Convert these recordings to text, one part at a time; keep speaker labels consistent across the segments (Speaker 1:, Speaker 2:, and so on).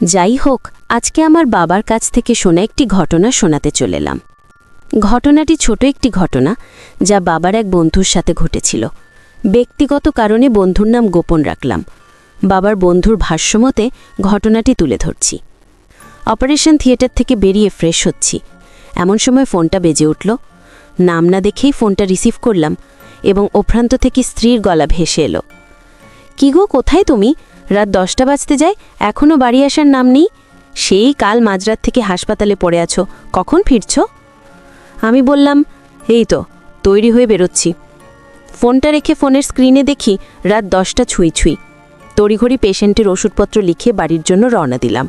Speaker 1: যাই হোক, আজকে আমার বাবার কাছ থেকে শোনা একটি ঘটনা শোনাতে চলেলাম ঘটনাটি ছোট একটি ঘটনা যা বাবার এক বন্ধুর সাথে ঘটেছিল। ব্যক্তিগত কারণে বন্ধুর নাম গোপন রাখলাম। বাবার বন্ধুর ভাষ্যমতে ঘটনাটি তুলে ধরছি। অপারেশন থিয়েটার থেকে বেরিয়ে ফ্রেশ হচ্ছি। এমন সময় ফোনটা বেজে উঠল। নাম না দেখেই ফোনটা রিসিভ করলাম এবং ওপ্রান্ত থেকে স্ত্রীর গলা ভেসে এলো। কি গো, কোথায় তুমি? রাত দশটা বাজতে যায় এখনও বাড়ি আসার নাম নেই। সেই কাল মাঝরাত থেকে হাসপাতালে পড়ে আছো, কখন ফিরছ? আমি বললাম, এই তো, তৈরি হয়ে বেরোচ্ছি। ফোনটা রেখে ফোনের স্ক্রিনে দেখি রাত দশটা ছুঁই ছুঁই। তড়িঘড়ি পেশেন্টের ওষুধপত্র লিখে বাড়ির জন্য রওনা দিলাম।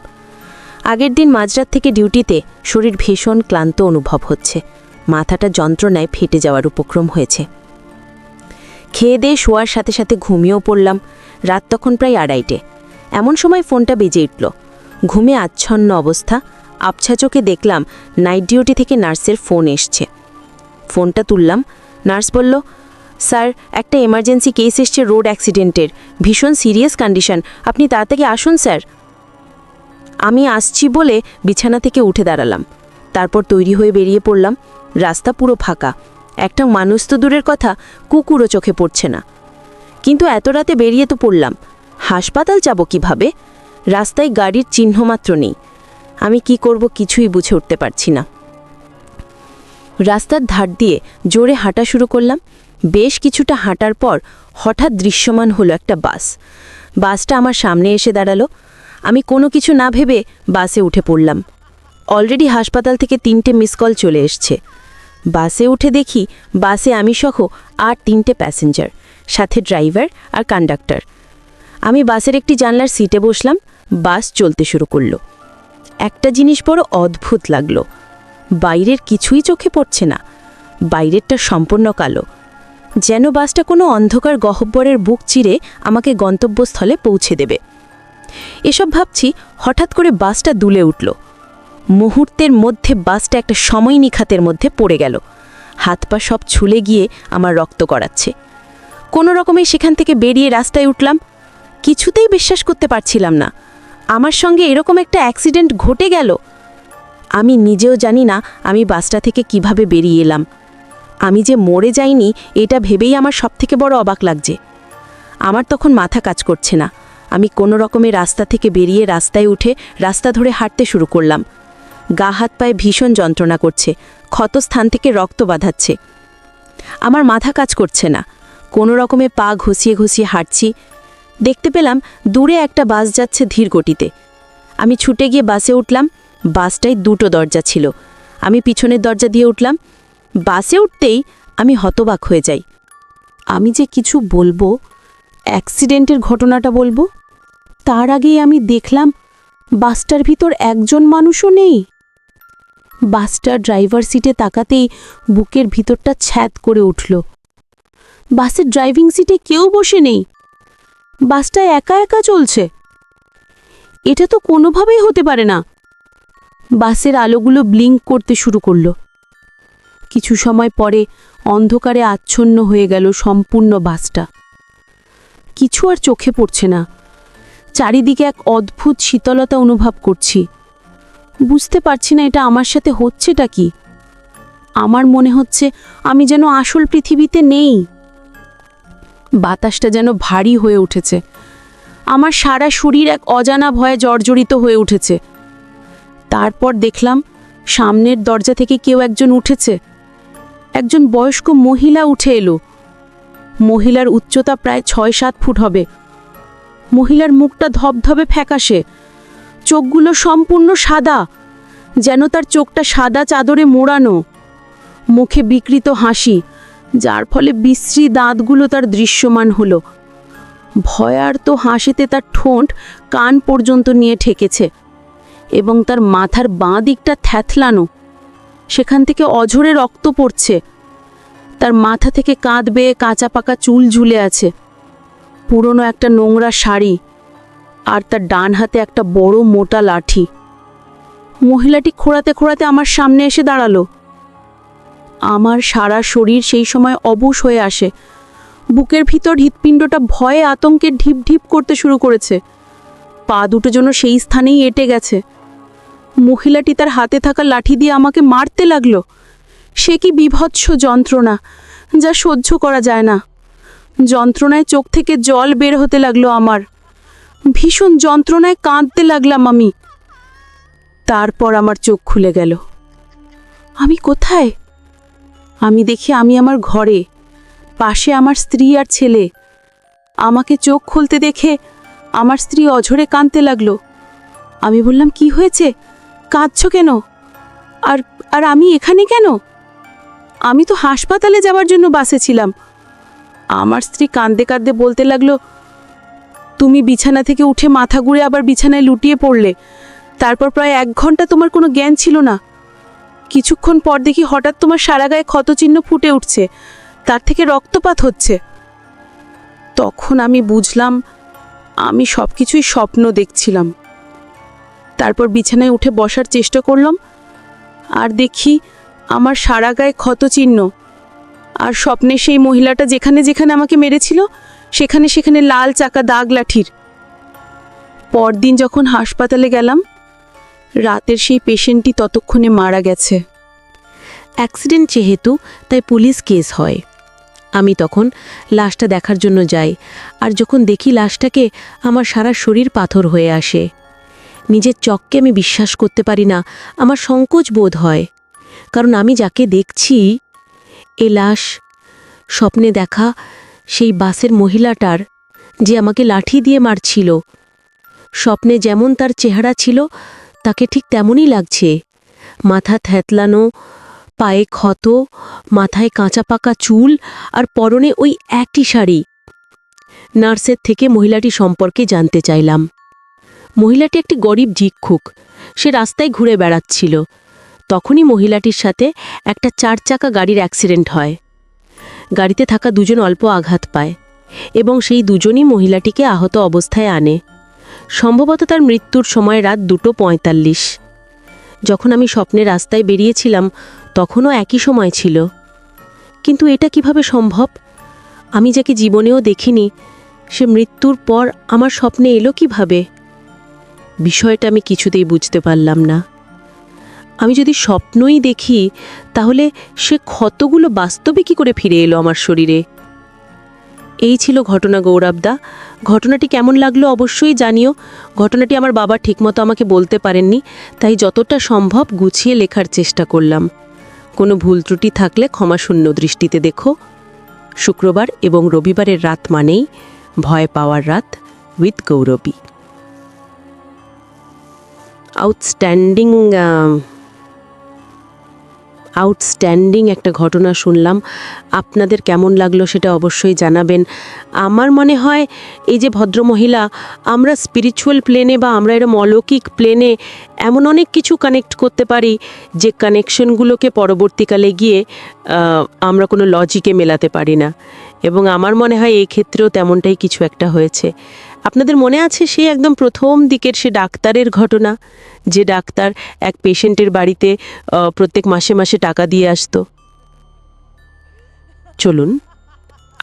Speaker 1: আগের দিন মাঝরাত থেকে ডিউটিতে শরীর ভীষণ ক্লান্ত অনুভব হচ্ছে। মাথাটা যন্ত্রণায় ফেটে যাওয়ার উপক্রম হয়েছে। খেয়ে দিয়ে শোয়ার সাথে সাথে ঘুমিয়েও পড়লাম। রাত তখন প্রায় আড়াইটে। এমন সময় ফোনটা বেজে উঠল। ঘুমে আচ্ছন্ন অবস্থা। আবছা চোখে দেখলাম নাইট ডিউটি থেকে নার্সের ফোন এসছে। ফোনটা তুললাম। নার্স বলল, স্যার, একটা এমার্জেন্সি কেস এসছে রোড অ্যাক্সিডেন্টের। ভীষণ সিরিয়াস কন্ডিশন। আপনি তাড়াতাড়ি আসুন, স্যার। আমি আসছি বলে বিছানা থেকে উঠে দাঁড়ালাম। তারপর তৈরি হয়ে বেরিয়ে পড়লাম। রাস্তা পুরো ফাঁকা। একটা মানুষ তো দূরের কথা, কুকুরও চোখে পড়ছে না। কিন্তু এত রাতে বেরিয়ে তো পড়লাম। হাসপাতাল যাব কীভাবে? রাস্তায় গাড়ির চিহ্নমাত্র নেই। আমি কি করব কিছুই বুঝে উঠতে পারছি না। রাস্তার ধার দিয়ে জোরে হাঁটা শুরু করলাম। বেশ কিছুটা হাঁটার পর হঠাৎ দৃশ্যমান হলো একটা বাস। বাসটা আমার সামনে এসে দাঁড়াল। আমি কোনো কিছু না ভেবে বাসে উঠে পড়লাম। অলরেডি হাসপাতাল থেকে তিনটে মিস কল চলে এসছে। বাসে উঠে দেখি বাসে আমি সহ আর তিনটে প্যাসেঞ্জার। সাথে ড্রাইভার আর কন্ডাক্টর আমি বাসের একটি জানলার সিটে বসলাম, বাস চলতে শুরু করল। একটা জিনিস বড় অদ্ভুত লাগল। বাইরের কিছুই চোখে পড়ছে না। বাইরেরটা সম্পূর্ণ কালো। যেন বাসটা কোনো অন্ধকার গহব্বরের বুক চিরে আমাকে গন্তব্যস্থলে পৌঁছে দেবে। এসব ভাবছি হঠাৎ করে বাসটা দুলে উঠল। মুহূর্তের মধ্যে বাসটা একটা সময় নিখাতের মধ্যে পড়ে গেল। হাত পা সব ছুলে গিয়ে আমার রক্ত করাচ্ছে কোনো রকমে সেখান থেকে বেরিয়ে রাস্তায় উঠলাম। কিছুতেই বিশ্বাস করতে পারছিলাম না। আমার সঙ্গে এরকম একটা অ্যাক্সিডেন্ট ঘটে গেল। আমি নিজেও জানি না আমি বাসটা থেকে কীভাবে বেরিয়ে এলাম। আমি যে মরে যাইনি, এটা ভেবেই আমার সবথেকে বড় অবাক লাগছে। আমার তখন মাথা কাজ করছে না। আমি কোনো রকমে রাস্তা থেকে বেরিয়ে রাস্তায় উঠে রাস্তা ধরে হাঁটতে শুরু করলাম। গা হাত পায়ে ভীষণ যন্ত্রণা করছে। ক্ষতস্থান থেকে রক্ত বাঁধাচ্ছে। আমার মাথা কাজ করছে না। কোনো রকমে পা ঘষিয়ে ঘষিয়ে হাঁটছি। দেখতে পেলাম দূরে একটা বাস যাচ্ছে ধীর গতিতে আমি ছুটে গিয়ে বাসে উঠলাম। বাসটায় দুটো দরজা ছিল। আমি পিছনের দরজা দিয়ে উঠলাম। বাসে উঠতেই আমি হতবাক হয়ে যাই। আমি যে কিছু বলব? অ্যাক্সিডেন্টের ঘটনাটা বলব? তার আগেই আমি দেখলাম বাসটার ভিতর একজন মানুষও নেই। বাসটার ড্রাইভার সিটে তাকাতেই বুকের ভিতরটা ছ্যাদ করে উঠল। বাসের ড্রাইভিং সিটে কেউ বসে নেই। বাসটা একা একা চলছে। এটা তো কোনোভাবেই হতে পারে না। বাসের আলোগুলো ব্লিঙ্ক করতে শুরু করল। কিছু সময় পরে অন্ধকারে আচ্ছন্ন হয়ে গেল সম্পূর্ণ বাসটা। কিছু আর চোখে পড়ছে না। চারিদিকে এক অদ্ভুত শীতলতা অনুভব করছি। বুঝতে পারছি না এটা আমার সাথে হচ্ছেটা কি। আমার মনে হচ্ছে আমি যেন আসল পৃথিবীতে নেই। বাতাসটা যেন ভারী হয়ে উঠেছে। আমার সারা শরীর এক অজানা ভয়ে জর্জরিত হয়ে উঠেছে। তারপর দেখলাম, সামনের দরজা থেকে কেউ একজন উঠেছে। একজন বয়স্ক মহিলা উঠে এলো। মহিলার উচ্চতা প্রায় ছয় সাত ফুট হবে। মহিলার মুখটা ধবধবে ফ্যাকাশে। চোখগুলো সম্পূর্ণ সাদা, যেন তার চোখটা সাদা চাদরে মোড়ানো। মুখে বিকৃত হাসি। যার ফলে বিশ্রী দাঁতগুলো তার দৃশ্যমান হলো। ভয়ার্ত হাসিতে তার ঠোঁট কান পর্যন্ত নিয়ে ঠেকেছে এবং তার মাথার বাঁ দিকটা থ্যাথলানো। সেখান থেকে অঝরে রক্ত পড়ছে। তার মাথা থেকে কাঁধ বেয়ে কাঁচা পাকা চুল ঝুলে আছে। পুরনো একটা নোংরা শাড়ি আর তার ডান হাতে একটা বড় মোটা লাঠি। মহিলাটি খোঁড়াতে খোঁড়াতে আমার সামনে এসে দাঁড়াল। আমার সারা শরীর সেই সময় অবশ হয়ে আসে। বুকের ভিতর হৃৎপিণ্ডটা ভয়ে আতঙ্কে ঢিপ ঢিপ করতে শুরু করেছে।
Speaker 2: পা দুটো যেন সেই স্থানেই এঁটে গেছে। মহিলাটি তার হাতে থাকা লাঠি দিয়ে আমাকে মারতে লাগল। সে কি বিভৎস যন্ত্রণা, যা সহ্য করা যায় না। যন্ত্রণায় চোখ থেকে জল বের হতে লাগল আমার। ভীষণ যন্ত্রণায় কাঁদতে লাগলাম আমি। তারপর আমার চোখ খুলে গেল। আমি কোথায়? আমি দেখি আমি আমার ঘরে, পাশে আমার স্ত্রী আর ছেলে। আমাকে চোখ খুলতে দেখে আমার স্ত্রী অঝরে কাঁদতে লাগল। আমি বললাম, কি হয়েছে? কাঁদছ কেন? আর আর আমি এখানে কেন? আমি তো হাসপাতালে যাওয়ার জন্য বাসে ছিলাম। আমার স্ত্রী কাঁদতে কাঁদতে বলতে লাগল, তুমি বিছানা থেকে উঠে মাথা ঘুরে আবার বিছানায় লুটিয়ে পড়লে। তারপর প্রায় এক ঘণ্টা তোমার কোনো জ্ঞান ছিল না। কিছুক্ষণ পর দেখি হঠাৎ তোমার সারা গায়ে ক্ষতচিহ্ন ফুটে উঠছে। তার থেকে রক্তপাত হচ্ছে। তখন আমি বুঝলাম, আমি সব কিছুই স্বপ্ন দেখছিলাম। তারপর বিছানায় উঠে বসার চেষ্টা করলাম, আর দেখি আমার সারা গায়ে ক্ষতচিহ্ন। আর স্বপ্নে সেই মহিলাটা যেখানে যেখানে আমাকে মেরেছিল, সেখানে সেখানে লাল চাকা দাগ লাঠির। পরদিন যখন হাসপাতালে গেলাম রাতের সেই পেশেন্টটি ততক্ষণে মারা গেছে।
Speaker 1: অ্যাক্সিডেন্ট যেহেতু, তাই পুলিশ কেস হয়। আমি তখন লাশটা দেখার জন্য যাই, আর যখন দেখি লাশটাকে, আমার সারা শরীর পাথর হয়ে আসে। নিজের চককে আমি বিশ্বাস করতে পারি না, আমার সংকোচ বোধ হয়। কারণ আমি যাকে দেখছি, এ লাশ, স্বপ্নে দেখা সেই বাসের মহিলাটার, যে আমাকে লাঠি দিয়ে মারছিল। স্বপ্নে যেমন তার চেহারা ছিল তাকে ঠিক তেমনই লাগছে। মাথা থ্যাতলানো পায়ে ক্ষত, মাথায় কাঁচা পাকা চুল আর পরনে ওই একই শাড়ি। নার্সের থেকে মহিলাটি সম্পর্কে জানতে চাইলাম। মহিলাটি একটি গরিব ভিক্ষুক। সে রাস্তায় ঘুরে বেড়াচ্ছিল। তখনই মহিলাটির সাথে একটা চার চাকা গাড়ির অ্যাক্সিডেন্ট হয়। গাড়িতে থাকা দুজন অল্প আঘাত পায় এবং সেই দুজনই মহিলাটিকে আহত অবস্থায় আনে। সম্ভবত তার মৃত্যুর সময় রাত দুটো পঁয়তাল্লিশ। যখন আমি স্বপ্নে রাস্তায় বেরিয়েছিলাম, তখনও একই সময় ছিল। কিন্তু এটা কীভাবে সম্ভব? আমি যাকে জীবনেও দেখিনি, সে মৃত্যুর পর আমার স্বপ্নে এলো কীভাবে? বিষয়টা আমি কিছুতেই বুঝতে পারলাম না। আমি যদি স্বপ্নই দেখি, তাহলে সে ক্ষতগুলো বাস্তবে কি করে ফিরে এলো আমার শরীরে? এই ছিল ঘটনা, গৌরবদা। ঘটনাটি কেমন লাগল অবশ্যই জানিও। ঘটনাটি আমার বাবা ঠিকমতো আমাকে বলতে পারেননি, তাই যতটা সম্ভব গুছিয়ে লেখার চেষ্টা করলাম। কোনো ভুল ত্রুটি থাকলে ক্ষমাশূন্য দৃষ্টিতে দেখো। শুক্রবার এবং রবিবারের রাত মানেই ভয় পাওয়ার রাত উইথ গৌরবী। আউটস্ট্যান্ডিং আউটস্ট্যান্ডিং একটা ঘটনা শুনলাম। আপনাদের কেমন লাগল সেটা অবশ্যই জানাবেন। আমার মনে হয় এই যে ভদ্রমহিলা, আমরা স্পিরিচুয়াল প্লেনে বা আমরা এরম অলৌকিক প্লেনে এমন অনেক কিছু কানেক্ট করতে পারি যে কানেকশনগুলোকে পরবর্তীকালে গিয়ে আমরা কোনো লজিকে মেলাতে পারি না। এবং আমার মনে হয় এই ক্ষেত্রেও তেমনটাই কিছু একটা হয়েছে। আপনাদের মনে আছে সেই একদম প্রথম দিকের সে ডাক্তারের ঘটনা? যে ডাক্তার এক পেশেন্টের বাড়িতে প্রত্যেক মাসে মাসে টাকা দিয়ে আসতো। চলুন,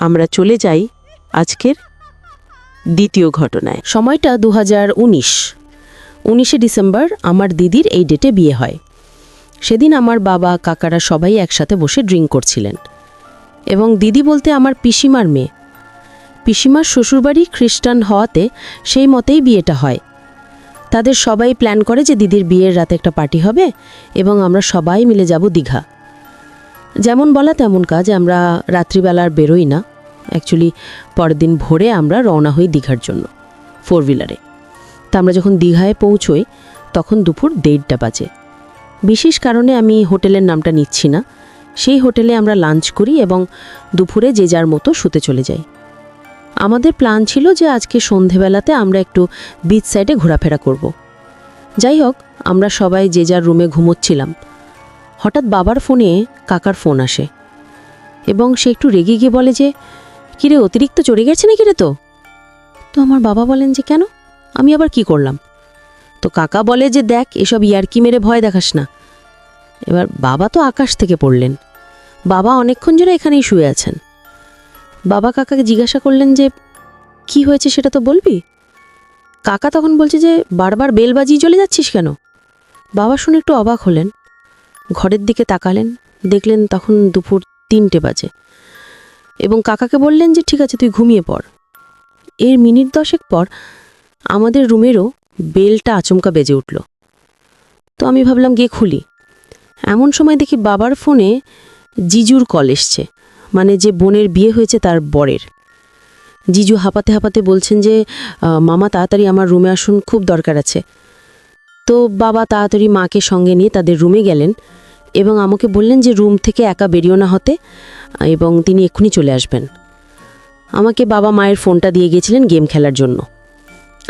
Speaker 1: আমরা চলে যাই আজকের দ্বিতীয় ঘটনায়।
Speaker 3: সময়টা দু হাজার উনিশ। উনিশে ডিসেম্বর আমার দিদির এই ডেটে বিয়ে হয়। সেদিন আমার বাবা, কাকারা সবাই একসাথে বসে ড্রিঙ্ক করছিলেন। এবং দিদি বলতে আমার পিসিমার মেয়ে। পিসিমার শ্বশুরবাড়ি খ্রিস্টান হওয়াতে সেই মতেই বিয়েটা হয়। তাদের সবাই প্ল্যান করে যে দিদির বিয়ের রাতে একটা পার্টি হবে এবং আমরা সবাই মিলে যাব দীঘা। যেমন বলা তেমন কাজ, আমরা রাত্রিবেলা আর বেরোই না। অ্যাকচুয়ালি পরের দিন ভোরে আমরা রওনা হই দীঘার জন্য ফোর হুইলারে তা আমরা যখন দীঘায় পৌঁছই, তখন দুপুর দেড়টা বাজে। বিশেষ কারণে আমি হোটেলের নামটা নিচ্ছি না। সেই হোটেলে আমরা লাঞ্চ করি এবং দুপুরে যে যার মতো শুতে চলে যাই। আমাদের প্ল্যান ছিল যে আজকে সন্ধেবেলাতে আমরা একটু বিচ সাইডে ঘোরাফেরা করব। যাই হোক, আমরা সবাই যে যার রুমে ঘুমোচ্ছিলাম। হঠাৎ বাবার ফোনে কাকার ফোন আসে এবং সে একটু রেগে গিয়ে বলে যে কিরে অতিরিক্ত চড়ে গেছে নাকি রে তো? তো আমার বাবা বলেন যে, কেন? আমি আবার কি করলাম? তো কাকা বলে যে, দেখ, এসব ইয়ারকি মেরে ভয় দেখাস না। এবার বাবা তো আকাশ থেকে পড়লেন। বাবা অনেকক্ষণ ধরে এখানেই শুয়ে আছেন। বাবা কাকাকে জিজ্ঞাসা করলেন যে, কি হয়েছে সেটা তো বলবি?
Speaker 4: কাকা তখন বলছে যে, বারবার বেল বাজিয়ে চলে যাচ্ছিস কেন? বাবা শুনে একটু অবাক হলেন। ঘরের দিকে তাকালেন, দেখলেন তখন দুপুর তিনটে বাজে এবং কাকাকে বললেন যে, ঠিক আছে, তুই ঘুমিয়ে পড়। এর মিনিট দশেক পর আমাদের রুমেরও বেলটা আচমকা বেজে উঠল। তো আমি ভাবলাম, গিয়ে খুলি। এমন সময় দেখি বাবার ফোনে জিজুর কল এসছে। মানে যে বোনের বিয়ে হয়েছে তার বরের। জিজু হাঁপাতে হাঁপাতে বলছেন যে মামা তাড়াতাড়ি আমার রুমে আসুন, খুব দরকার আছে। তো বাবা তাড়াতাড়ি মাকে সঙ্গে নিয়ে তাদের রুমে গেলেন এবং আমাকে বললেন যে, রুম থেকে একা বেরিও না হতে। এবং তিনি এক্ষুনি চলে আসবেন। আমাকে বাবা মায়ের ফোনটা দিয়ে গিয়েছিলেন গেম খেলার জন্য।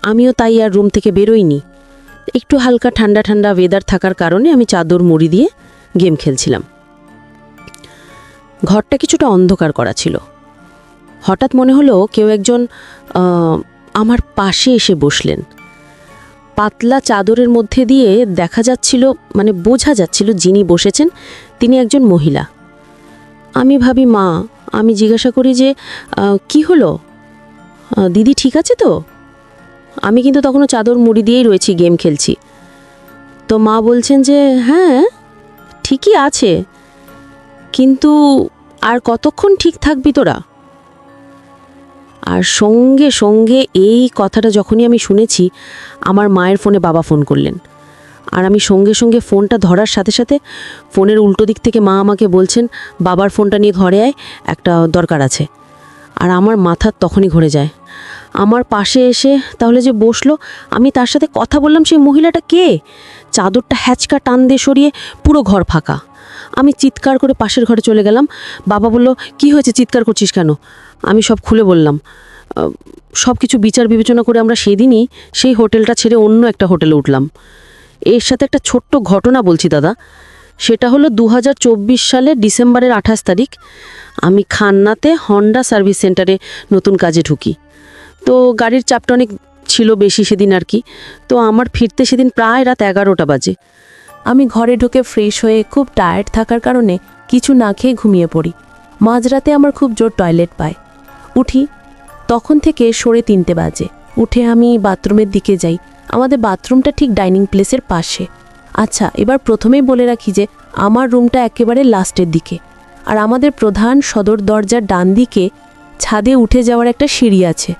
Speaker 4: আমিও তাই আর রুম থেকে বেরোইনি। একটু হালকা ঠান্ডা ঠান্ডা ওয়েদার থাকার কারণে আমি চাদর মুড়ি দিয়ে গেম খেলছিলাম। ঘরটা কিছুটা অন্ধকার করা ছিল। হঠাৎ মনে হলো কেউ একজন আমার পাশে এসে বসলেন। পাতলা চাদরের মধ্যে দিয়ে দেখা যাচ্ছিল মানে বোঝা যাচ্ছিল যিনি বসেছেন, তিনি একজন মহিলা। আমি ভাবি, মা, আমি জিজ্ঞাসা করি যে কি হলো? দিদি ঠিক আছে তো? আমি কিন্তু তখনও চাদর মুড়ি দিয়েই রয়েছি, গেম খেলছি। তো মা বলছেন যে হ্যাঁ ঠিকই আছে। কিন্তু আর কতক্ষণ ঠিক থাকবি তোরা? আর সঙ্গে সঙ্গে এই কথাটা যখনই আমি শুনেছি, আমার মায়ের ফোনে বাবা ফোন করলেন। আর আমি সঙ্গে সঙ্গে ফোনটা ধরার সাথে সাথে ফোনের উল্টো দিক থেকে মা আমাকে বলছেন, বাবার ফোনটা নিয়ে ঘরে আয়, একটা দরকার আছে। আর আমার মাথা তখনই ঘুরে যায়। আমার পাশে এসে তাহলে যে বসল, আমি তার সাথে কথা বললাম, সেই মহিলাটা কে? চাদরটা হ্যাচকা টান দিয়ে সরিয়ে পুরো ঘর ফাঁকা। আমি চিৎকার করে পাশের ঘরে চলে গেলাম। বাবা বলল, কি হয়েছে? চিৎকার করছিস কেন? আমি সব খুলে বললাম সব কিছু বিচার বিবেচনা করে আমরা সেদিনই সেই হোটেলটা ছেড়ে অন্য একটা হোটেলে উঠলাম। এর সাথে একটা ছোট্ট ঘটনা বলছি দাদা। সেটা হলো দু সালের ডিসেম্বরের আঠাশ তারিখ। আমি খান্নাতে হন্ডা সার্ভিস সেন্টারে নতুন কাজে ঢুকি। তো গাড়ির চাপটা অনেক ছিল বেশি সেদিন আর কি। তো আমার ফিরতে সেদিন প্রায় রাত এগারোটা বাজে।
Speaker 1: আমি ঘরে ঢুকে ফ্রেশ হয়ে খুব টায়ার্ড থাকার কারণে কিছু না খেয়ে ঘুমিয়ে পড়ি। মাঝরাতে আমার খুব জোর টয়লেট পায়। উঠি, তখন থেকে সরে তিনটে বাজে। উঠে আমি বাথরুমের দিকে যাই। আমাদের বাথরুমটা ঠিক ডাইনিং প্লেসের পাশে। আচ্ছা এবার প্রথমেই বলে রাখি যে, আমার রুমটা একেবারে লাস্টের দিকে। আর আমাদের প্রধান সদর দরজার ডান দিকে ছাদে উঠে যাওয়ার একটা সিঁড়ি আছে।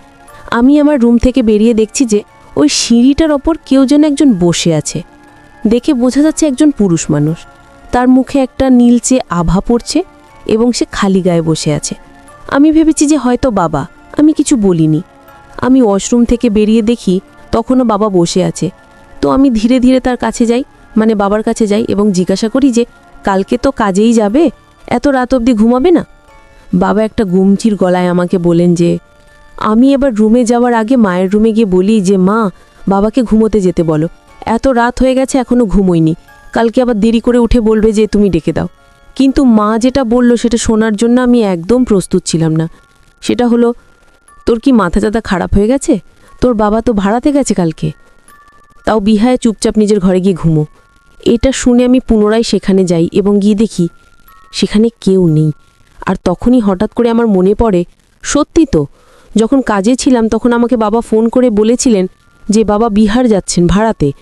Speaker 1: আমি আমার রুম থেকে বেরিয়ে দেখছি যে, ওই সিঁড়িটার ওপর কেউ যেন একজন বসে আছে। দেখে বোঝা যাচ্ছে একজন পুরুষ মানুষ। তার মুখে একটা নীলচে আভা পড়ছে এবং সে খালি গায়ে বসে আছে। আমি ভেবেছি যে হয়তো বাবা, আমি কিছু বলিনি। আমি ওয়াশরুম থেকে বেরিয়ে দেখি তখনও বাবা বসে আছে। তো আমি ধীরে ধীরে তার কাছে যাই মানে বাবার কাছে যাই এবং জিজ্ঞাসা করি যে, কালকে তো কাজেই যাবে? এত রাত অবধি ঘুমাবে না? বাবা একটা গুমচির গলায় আমাকে বলেন যে, আমি এবার রুমে যাওয়ার আগে মায়ের রুমে গিয়ে বলি যে, মা, বাবাকে ঘুমোতে যেতে বলো। এত রাত হয়ে গেছে, এখনও ঘুমোইনি কালকে আবার দেরি করে উঠে বলবে যে, তুমি ডেকে দাও। কিন্তু মা যেটা বলল, সেটা শোনার জন্য আমি একদম প্রস্তুত ছিলাম না। সেটা হলো, তোর কি মাথা চাতা খারাপ হয়ে গেছে? তোর বাবা তো ভাড়াতে গেছে কালকে। তাও বিহায় চুপচাপ নিজের ঘরে গিয়ে ঘুমো। এটা শুনে আমি পুনরায় সেখানে যাই এবং গিয়ে দেখি, সেখানে কেউ নেই। আর তখনই হঠাৎ করে আমার মনে পড়ে, সত্যি তো, যখন কাজে ছিলাম তখন আমাকে বাবা ফোন করে বলেছিলেন যে, বাবা বিহার যাচ্ছেন ভাড়াতে।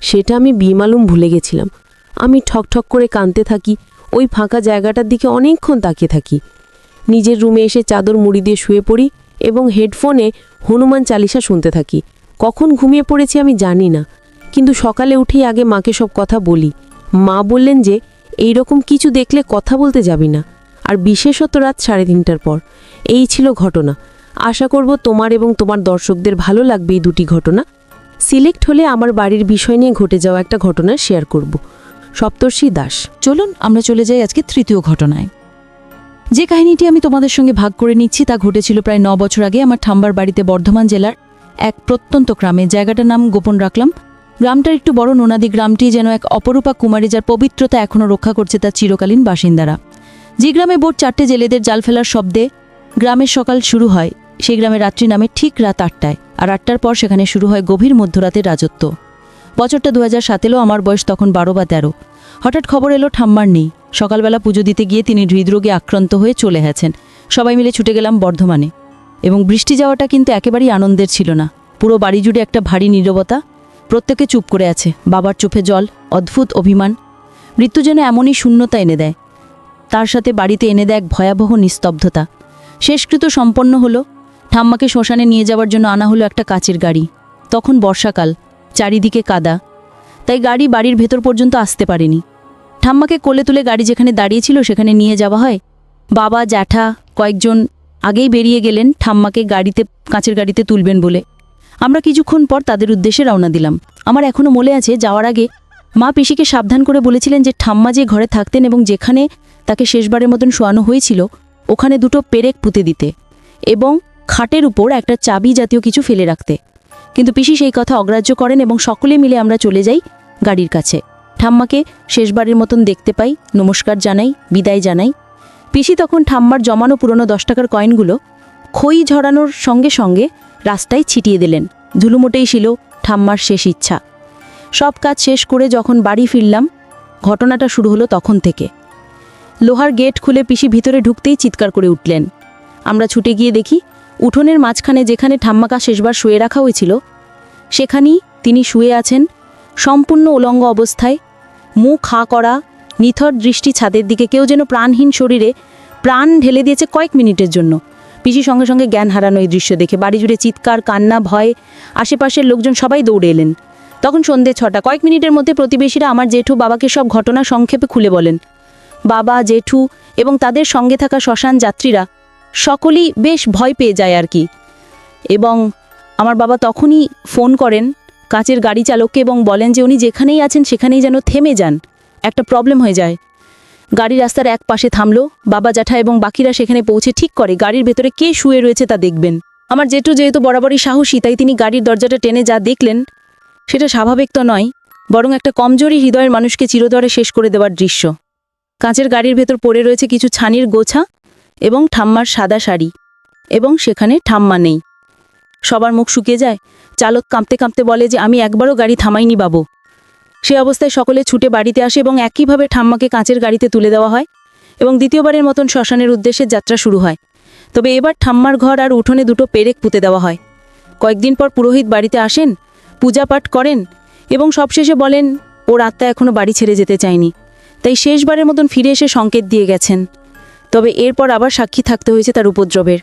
Speaker 1: সেটা আমি বিমালুম ভুলে গেছিলাম। আমি ঠকঠক করে কাঁদতে থাকি, ওই ফাঁকা জায়গাটার দিকে অনেকক্ষণ তাকিয়ে থাকি। নিজের রুমে এসে চাদর মুড়ি দিয়ে শুয়ে পড়ি এবং হেডফোনে হনুমান চালিসা শুনতে থাকি। কখন ঘুমিয়ে পড়েছি আমি জানি না, কিন্তু সকালে উঠেই আগে মাকে সব কথা বলি। মা বললেন যে, এই রকম কিছু দেখলে কথা বলতে যাবি না। আর বিশেষত রাত সাড়ে তিনটার পর। এই ছিল ঘটনা। আশা করব তোমার এবং তোমার দর্শকদের ভালো লাগবে এই দুটি ঘটনা। সিলেক্ট হলে আমার বাড়ির বিষয় নিয়ে ঘটে যাওয়া একটা ঘটনা শেয়ার করব। সপ্তর্ষি দাস।
Speaker 2: চলুন, আমরা চলে যাই আজকে তৃতীয় ঘটনায়। যে কাহিনীটি আমি তোমাদের সঙ্গে ভাগ করে নিচ্ছি, তা ঘটেছিল প্রায় ন বছর আগে আমার ঠাম্বার বাড়িতে বর্ধমান জেলার এক প্রত্যন্ত গ্রামে। জায়গাটার নাম গোপন রাখলাম। গ্রামটার একটু বড় নোনাদি গ্রামটি যেন এক অপরূপা কুমারী যার পবিত্রতা এখনও রক্ষা করছে তার চিরকালীন বাসিন্দারা। যে গ্রামে বোট চারটে জেলেদের জাল ফেলার শব্দে গ্রামের সকাল শুরু হয়। সেই গ্রামে রাত্রি নামে ঠিক রাত আটটায়, আর আটটার পর সেখানে শুরু হয় গভীর মধ্যরাতের রাজত্ব। বছরটা দু হাজার সাতেলো আমার বয়স তখন বারো বা তেরো। হঠাৎ খবর এলো, ঠাম্মার নেই। সকালবেলা পুজো দিতে গিয়ে তিনি হৃদরোগে আক্রান্ত হয়ে চলে গেছেন। সবাই মিলে ছুটে গেলাম বর্ধমানে। এবং বৃষ্টি যাওয়াটা কিন্তু একেবারেই আনন্দের ছিল না। পুরো বাড়ি জুড়ে একটা ভারী নীরবতা। প্রত্যেকে চুপ করে আছে। বাবার চোখে জল, অদ্ভুত অভিমান। মৃত্যু যেন এমনই শূন্যতা এনে দেয়। তার সাথে বাড়িতে এনে দেয় এক ভয়াবহ নিস্তব্ধতা। শেষকৃত সম্পন্ন হলো ঠাম্মাকে শ্মশানে নিয়ে যাওয়ার জন্য আনা হলো একটা কাচের গাড়ি। তখন বর্ষাকাল, চারিদিকে কাদা। তাই গাড়ি বাড়ির ভেতর পর্যন্ত আসতে পারেনি। ঠাম্মাকে কোলে তুলে গাড়ি যেখানে দাঁড়িয়েছিল সেখানে নিয়ে যাওয়া হয়। বাবা, জ্যাঠা, কয়েকজন আগেই বেরিয়ে গেলেন ঠাম্মাকে গাড়িতে, কাঁচের গাড়িতে তুলবেন বলে। আমরা কিছুক্ষণ পর তাদের উদ্দেশ্যে রওনা দিলাম। আমার এখনও মনে আছে, যাওয়ার আগে মা পিসিকে সাবধান করে বলেছিলেন যে ঠাম্মা যে ঘরে থাকতেন এবং যেখানে তাকে শেষবারের মতন শোয়ানো হয়েছিল, ওখানে দুটো পেরেক পুঁতে দিতে। এবং খাটের উপর একটা চাবি জাতীয় কিছু ফেলে রাখতে। কিন্তু পিসি সেই কথা অগ্রাহ্য করেন এবং সকলে মিলে আমরা চলে যাই গাড়ির কাছে। ঠাম্মাকে শেষবারের মতন দেখতে পাই, নমস্কার জানাই, বিদায় জানাই। পিসি তখন ঠাম্মার জমানো পুরনো দশ টাকার কয়েনগুলো খই ঝরানোর সঙ্গে সঙ্গে রাস্তায় ছিটিয়ে দিলেন। ধুলুমোটেই ছিল ঠাম্মার শেষ ইচ্ছা। সব কাজ শেষ করে যখন বাড়ি ফিরলাম, ঘটনাটা শুরু হলো তখন থেকে। লোহার গেট খুলে পিসি ভিতরে ঢুকতেই চিৎকার করে উঠলেন। আমরা ছুটে গিয়ে দেখি উঠোনের মাঝখানে যেখানে ঠাম্মাকা শেষবার শুয়ে রাখা হয়েছিল, সেখানেই তিনি শুয়ে আছেন, সম্পূর্ণ উলঙ্গ অবস্থায়, মুখ হা করা, নিথর দৃষ্টি ছাদের দিকে কেউ যেন প্রাণহীন শরীরে প্রাণ ঢেলে দিয়েছে কয়েক মিনিটের জন্য। পিসি সঙ্গে সঙ্গে জ্ঞান হারানো এই দৃশ্য দেখে বাড়ি জুড়ে চিৎকার, কান্না, ভয়, আশেপাশের লোকজন সবাই দৌড়ে এলেন। তখন সন্ধে ছটা, কয়েক মিনিটের মধ্যে প্রতিবেশীরা আমার জেঠু বাবাকে সব ঘটনা সংক্ষেপে খুলে বলেন। বাবা, জেঠু এবং তাদের সঙ্গে থাকা শ্মশান যাত্রীরা সকলেই বেশ ভয় পেয়ে যায় আর কি। এবং আমার বাবা তখনই ফোন করেন কাচের গাড়ি চালককে এবং বলেন যে, উনি যেখানেই আছেন সেখানেই যেন থেমে যান। একটা প্রবলেম হয়ে যায়। গাড়ি রাস্তার এক পাশে থামলো। বাবা জ্যাঠা এবং বাকিরা সেখানে পৌঁছে ঠিক করে গাড়ির ভেতরে কে শুয়ে রয়েছে তা দেখবেন। আমার জেঠু যেহেতু বরাবরই সাহসী, তাই তিনি গাড়ির দরজাটা টেনে যা দেখলেন সেটা স্বাভাবিক তো নয়, বরং একটা কমজোরি হৃদয়ের মানুষকে চিরদরে শেষ করে দেওয়ার দৃশ্য। কাঁচের গাড়ির ভেতর পড়ে রয়েছে কিছু ছানির গোছা এবং ঠাম্মার সাদা শাড়ি এবং সেখানে ঠাম্মা নেই। সবার মুখ শুকিয়ে যায়। চালক কাঁপতে কাঁপতে বলে যে, আমি একবারও গাড়ি থামাইনি বাবু। সে অবস্থায় সকলে ছুটে বাড়িতে আসে এবং একইভাবে ঠাম্মাকে কাঁচের গাড়িতে তুলে দেওয়া হয় এবং দ্বিতীয়বারের মতন শ্মশানের উদ্দেশ্যে যাত্রা শুরু হয়। তবে এবার ঠাম্মার ঘর আর উঠোনে দুটো পেরেক পুঁতে দেওয়া হয়। কয়েকদিন পর পুরোহিত বাড়িতে আসেন পূজা পাঠ করেন এবং সবশেষে বলেন, ওর আত্মা এখনও বাড়ি ছেড়ে যেতে চায়নি। তাই শেষবারের মতন ফিরে এসে সংকেত দিয়ে গেছেন। তবে এরপর আবার সাক্ষী থাকতে হয়েছে তার উপদ্রবের।